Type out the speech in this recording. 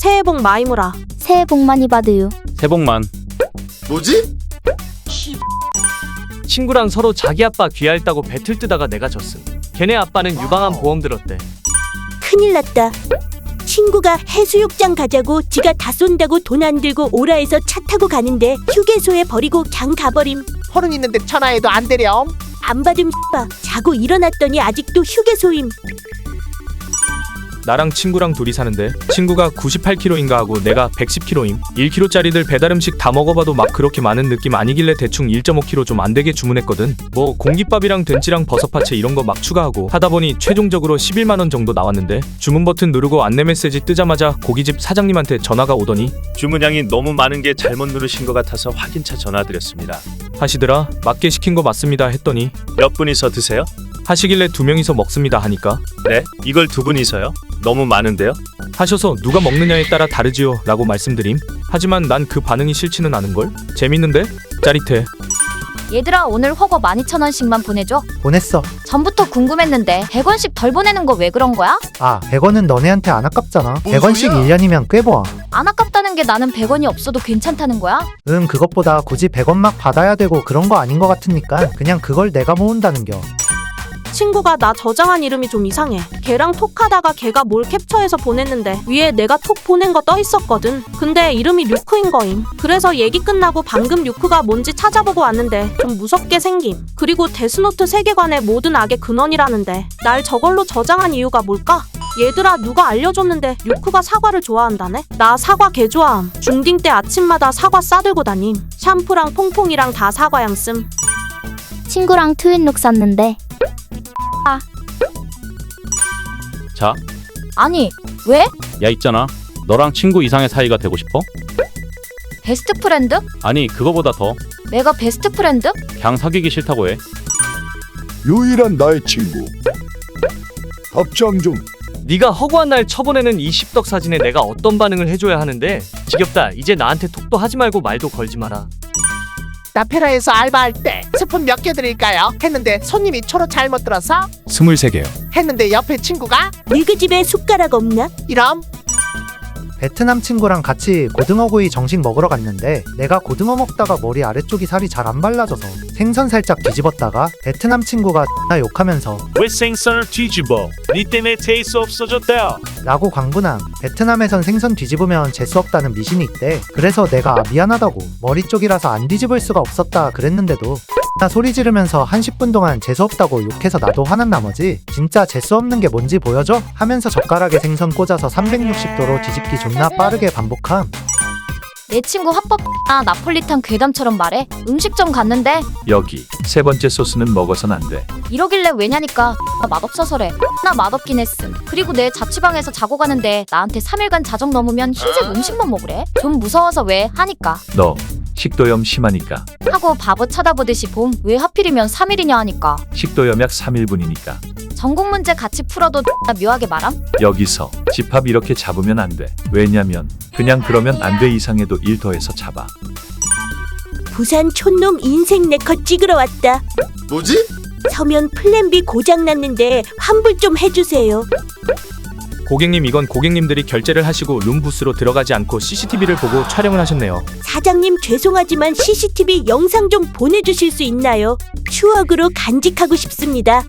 새해 복 마이무라. 새해 복 많이 받으요. 새복만 뭐지? 친구랑 서로 자기 아빠 귀할다고 배틀 뜨다가 내가 졌음. 걔네 아빠는 유방암 보험 들었대. 큰일 났다. 친구가 해수욕장 가자고 지가 다 쏜다고 돈 안 들고 오라 해서 차 타고 가는데 휴게소에 버리고 그냥 가버림. 호른 있는데 전화해도 안 되렴. 안 받음 봐. 자고 일어났더니 아직도 휴게소임. 나랑 친구랑 둘이 사는데 친구가 98kg인가 하고 내가 110kg임 1kg짜리들 배달 음식 다 먹어봐도 막 그렇게 많은 느낌 아니길래 대충 1.5kg 좀 안 되게 주문했거든 뭐 공깃밥이랑 된찌랑 버섯파채 이런 거 막 추가하고 하다 보니 최종적으로 11만 원 정도 나왔는데 주문 버튼 누르고 안내 메시지 뜨자마자 고깃집 사장님한테 전화가 오더니 주문량이 너무 많은 게 잘못 누르신 것 같아서 확인차 전화드렸습니다. 하시더라 맞게 시킨 거 맞습니다 했더니 몇 분이서 드세요? 하시길래 두 명이서 먹습니다 하니까 네, 이걸 두 분이서요? 너무 많은데요? 하셔서 누가 먹느냐에 따라 다르지요 라고 말씀드림 하지만 난 그 반응이 싫지는 않은걸 재밌는데 짜릿해 얘들아 오늘 허거 12,000원씩만 보내줘. 보냈어. 전부터 궁금했는데 100원씩 덜 보내는 거 왜 그런 거야? 아, 100원은 너네한테 안 아깝잖아. 뭔 100원씩 소리야? 1년이면 꽤 모아. 안 아깝다는 게 나는 100원이 없어도 괜찮다는 거야? 응, 그것보다 굳이 100원 막 받아야 되고 그런 거 아닌 것 같으니까 그냥 그걸 내가 모은다는 겨. 친구가 나 저장한 이름이 좀 이상해. 걔랑 톡하다가 걔가 뭘 캡처해서 보냈는데 위에 내가 톡 보낸 거 떠 있었거든. 근데 이름이 류크인 거임. 그래서 얘기 끝나고 방금 류크가 뭔지 찾아보고 왔는데 좀 무섭게 생김. 그리고 데스노트 세계관의 모든 악의 근원이라는데 날 저걸로 저장한 이유가 뭘까? 얘들아 누가 알려줬는데 류크가 사과를 좋아한다네? 나 사과 개 좋아함. 중딩 때 아침마다 사과 싸들고 다님. 샴푸랑 퐁퐁이랑 다 사과향 씀. 친구랑 트윈룩 샀는데 자, 아니 왜? 야 있잖아. 너랑 친구 이상의 사이가 되고 싶어? 베스트 프렌드? 아니, 그거보다 더 내가 베스트 프렌드? 그냥 사귀기 싫다고 해. 유일한 나의 친구. 답장 좀. 네가 허구한 날 쳐보내는 이 십덕 사진에 내가 어떤 반응을 해줘야 하는데 지겹다. 이제 나한테 톡도 하지 말고 말도 걸지 마라. 나 페라에서 알바할 때 스푼 몇 개 드릴까요? 했는데 손님이 초로 잘못 들어서 23개요 했는데 옆에 친구가 너희 집에 숟가락 없나? 이럼 베트남 친구랑 같이 고등어구이 정식 먹으러 갔는데 내가 고등어 먹다가 머리 아래쪽이 살이 잘 안 발라져서 생선 살짝 뒤집었다가 베트남 친구가 나 욕하면서 왜 생선을 뒤집어? 니 때문에 테이스 없어졌다. 라고 광분함 베트남에선 생선 뒤집으면 재수 없다는 미신이 있대 그래서 내가 아, 미안하다고 머리 쪽이라서 안 뒤집을 수가 없었다 그랬는데도 나 소리 지르면서 한 10분 동안 재수없다고 욕해서 나도 화난 나머지 진짜 재수없는 게 뭔지 보여줘? 하면서 젓가락에 생선 꽂아서 360도로 뒤집기 존나 빠르게 반복함 내 친구 합법 아 나폴리탄 괴담처럼 말해. 음식점 갔는데 여기 세 번째 소스는 먹어선 안 돼. 이러길래 왜냐니까 나 맛없어서래. 나 맛없긴 했음. 그리고 내 자취방에서 자고 가는데 나한테 3일간 자정 넘으면 흰색 음식만 먹으래. 좀 무서워서 왜 하니까. 너 식도염 심하니까. 하고 바보 쳐다보듯이 봄 왜 하필이면 3일이냐 하니까. 식도염 약 3일분이니까. 전공 문제 같이 풀어도 나 묘하게 말함. 여기서 집합 이렇게 잡으면 안 돼. 왜냐면 그냥 그러면 안 돼 이상해도 일 더해서 잡아. 부산 촌놈 인생 네컷 찍으러 왔다. 뭐지? 서면 플랜 B 고장 났는데 환불 좀 해주세요. 고객님 이건 고객님들이 결제를 하시고 룸부스로 들어가지 않고 CCTV를 보고 촬영을 하셨네요 사장님 죄송하지만 CCTV 영상 좀 보내주실 수 있나요? 추억으로 간직하고 싶습니다.